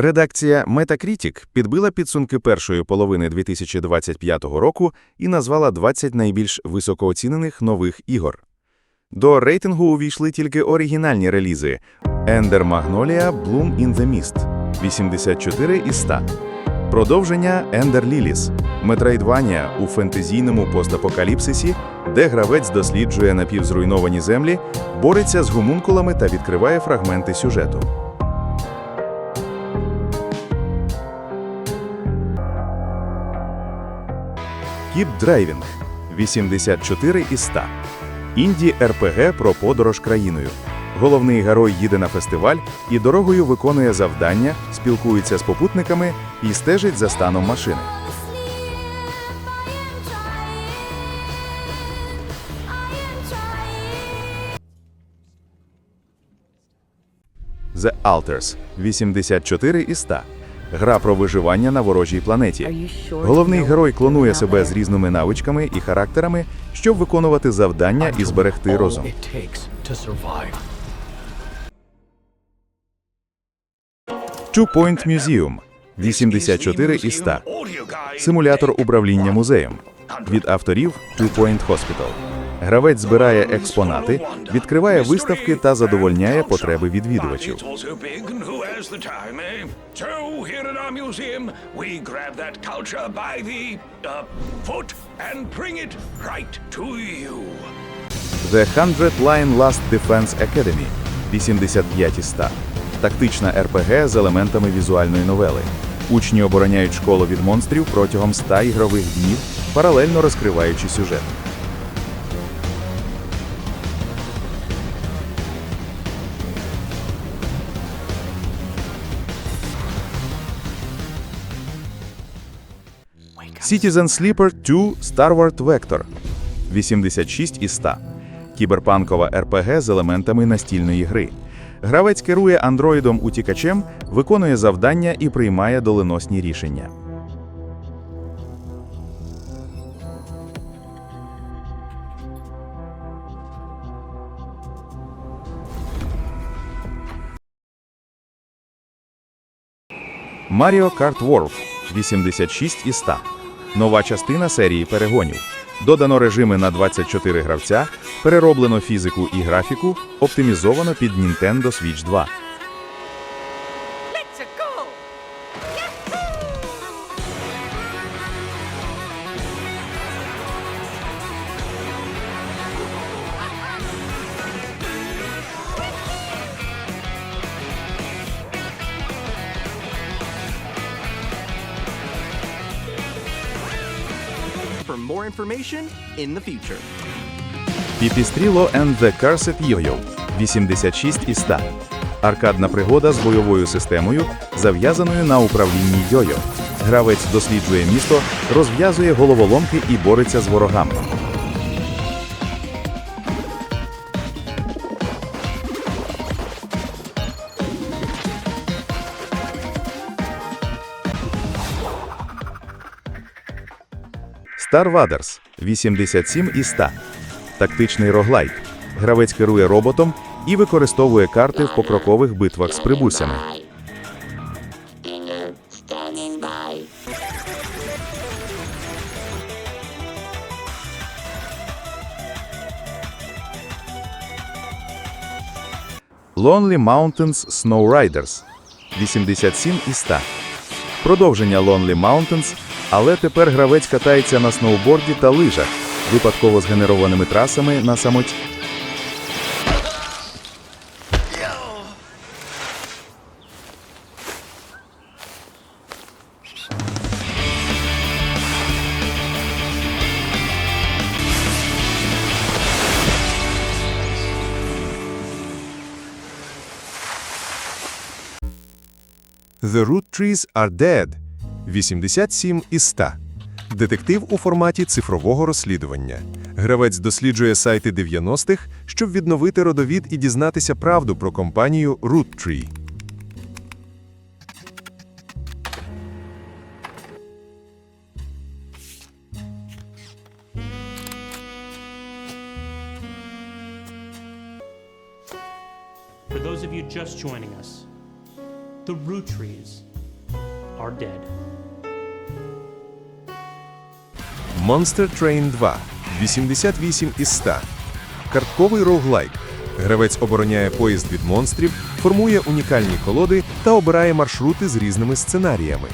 Редакція Metacritic підбила підсумки першої половини 2025 року і назвала 20 найбільш високооцінених нових ігор. До рейтингу увійшли тільки оригінальні релізи Ender Magnolia Bloom in the Mist 84 із 100. Продовження Ender Lilies Метроїдванія у фентезійному постапокаліпсисі, де гравець досліджує напівзруйновані землі, бореться з гомункулами та відкриває фрагменти сюжету. Кіп Драйвінг 84 із 100. Інді РПГ про подорож країною. Головний герой їде на фестиваль і дорогою виконує завдання, спілкується з попутниками і стежить за станом машини. The Alters 84 із 100. Гра про виживання на ворожій планеті. Головний герой клонує себе з різними навичками і характерами, щоб виконувати завдання і зберегти розум. Two Point Museum 84 із 100. Симулятор управління музеєм. Від авторів Two Point Hospital. Гравець збирає експонати, відкриває виставки та задовольняє потреби відвідувачів. The time, eh? So here at our museum, we grab that culture by the uh, foot and bring it right to you. The Hundred Line Last Defense Academy 85 із 100. Тактична РПГ з елементами візуальної новели. Учні обороняють школу від монстрів протягом 100 ігрових днів, паралельно розкриваючи сюжет. Citizen Sleeper 2 Starward Vector 86 із 100. Кіберпанкова РПГ з елементами настільної гри. Гравець керує андроїдом утікачем, виконує завдання і приймає доленосні рішення. Mario Kart World 86 із 100. Нова частина серії перегонів. Додано режими на 24 гравця, перероблено фізику і графіку, оптимізовано під Nintendo Switch 2. More information in the future. Піпістріло and the Cursed Yo-Yo 86 і 100. Аркадна пригода з бойовою системою, зав'язаною на управлінні йо-йо. Гравець досліджує місто, розв'язує головоломки і бореться з ворогами. Star Wars 87 із 100. Тактичний роглайт. Гравець керує роботом і використовує карти в покрокових битвах з by. Lonely Mountains Snow Riders 87 із 100. Продовження Lonely Mountains, але тепер гравець катається на сноуборді та лижах, випадково згенерованими трасами на самоті. The Root Trees Are Dead 87 із 100. Детектив у форматі цифрового розслідування. Гравець досліджує сайти 90-х, щоб відновити родовід і дізнатися правду про компанію Root Tree. For those of you just joining us, the root trees are dead. Monster Train 2. 88 із 100. Картковий роуглайк. Гравець обороняє поїзд від монстрів, формує унікальні колоди та обирає маршрути з різними сценаріями.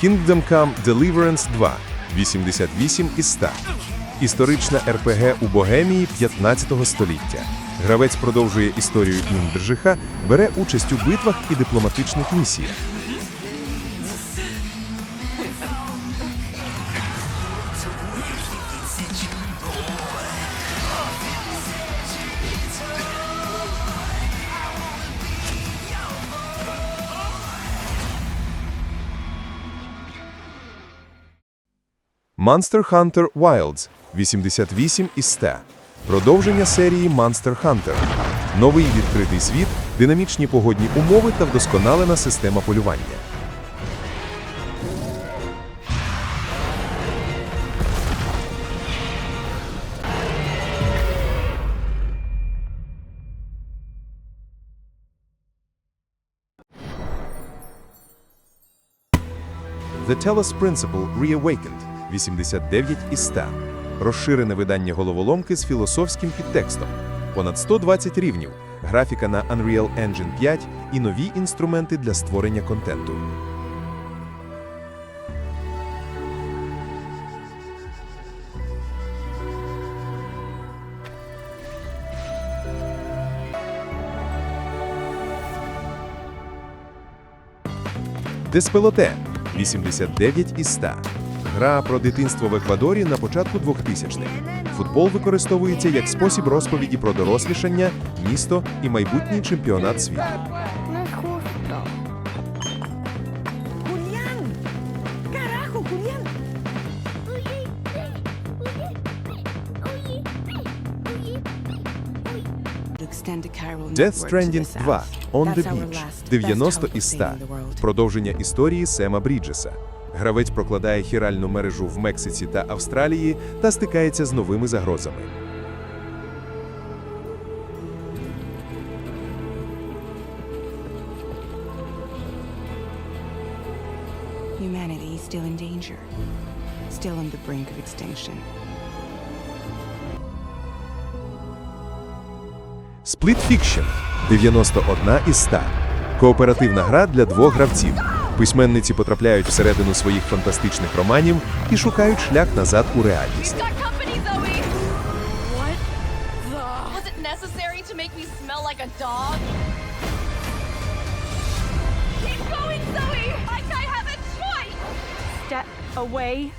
Kingdom Come Deliverance 2 88 із 100. Історична РПГ у Богемії 15 століття. Гравець продовжує історію Індержиха, бере участь у битвах і дипломатичних місіях. Monster Hunter Wilds 88 із 100. Продовження серії Monster Hunter. Новий відкритий світ, динамічні погодні умови та вдосконалена система полювання. The Telos Principle Reawakened 89 із 100. Розширене видання головоломки з філософським підтекстом. Понад 120 рівнів, графіка на Unreal Engine 5 і нові інструменти для створення контенту. Деспелоте 89 із 100. Гра про дитинство в Еквадорі на початку 2000-х. Футбол використовується як спосіб розповіді про дорослішання, місто і майбутній чемпіонат світу. No es justo. ¡Julián! ¡Carajo, Julián! Death Stranding 2 On the Beach 90 із 100. Продовження історії Сема Бріджеса. Гравець прокладає хіральну мережу в Мексиці та Австралії та стикається з новими загрозами. Humanity is still in danger, still on the brink of extinction. Split Fiction 91 із 100. Кооперативна гра для двох гравців. Письменниці потрапляють всередину своїх фантастичних романів і шукають шлях назад у реальність. Step away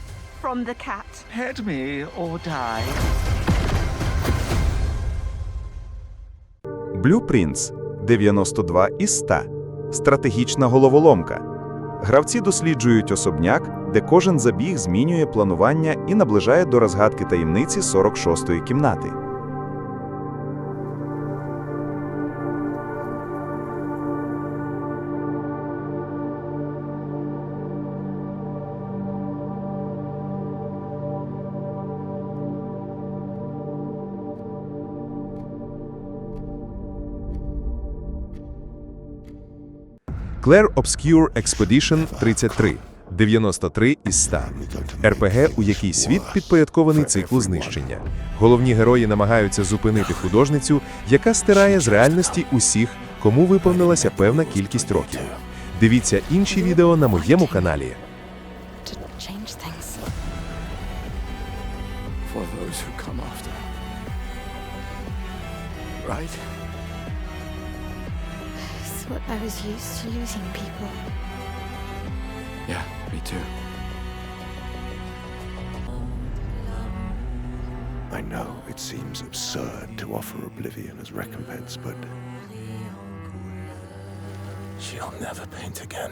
from the cat. Head me or die. Blueprints 92 із 100. Стратегічна головоломка. Гравці досліджують особняк, де кожен забіг змінює планування і наближає до розгадки таємниці 46-ї кімнати. Claire Obscure Expedition 33 93 із 100. РПГ, у якій світ підпорядкований циклу знищення. Головні герої намагаються зупинити художницю, яка стирає з реальності усіх, кому виповнилася певна кількість років. Дивіться інші відео на моєму каналі. To change things. For those who come after. Right? Thought I was used to losing people. Yeah, me too. I know it seems absurd to offer oblivion as recompense, but She'll never paint again.